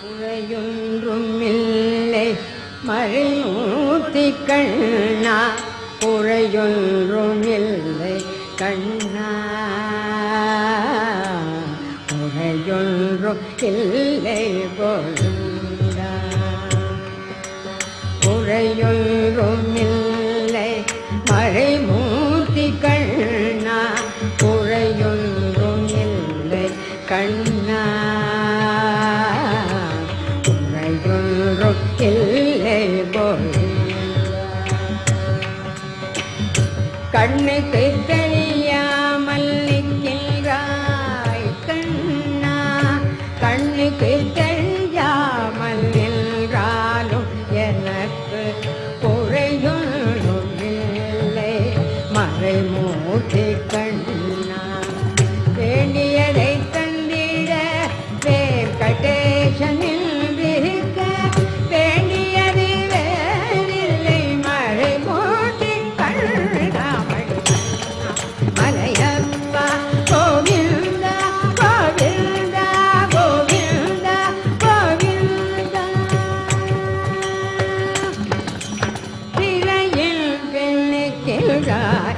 குறையொன்றும் மழை மறைமூர்த்தி கண்ணா குறையொன்றும் கண்ணா. குறையொன்றும் இல்லை பொருந்தா. குறையொன்றும் இல்லை மறைமூர்த்தி கண்ணா குறையொன்றும் இல்லை கண்ணா. கண்ணுக்கு தெரியாமல் நிற்கின்றாய் கண்ணா. கண்ணுக்கு தெரியாமல் நின்றாலும் எனக்கு குறையொன்றும் இல்லை. மறைமூர்த்தி கண்ணா ra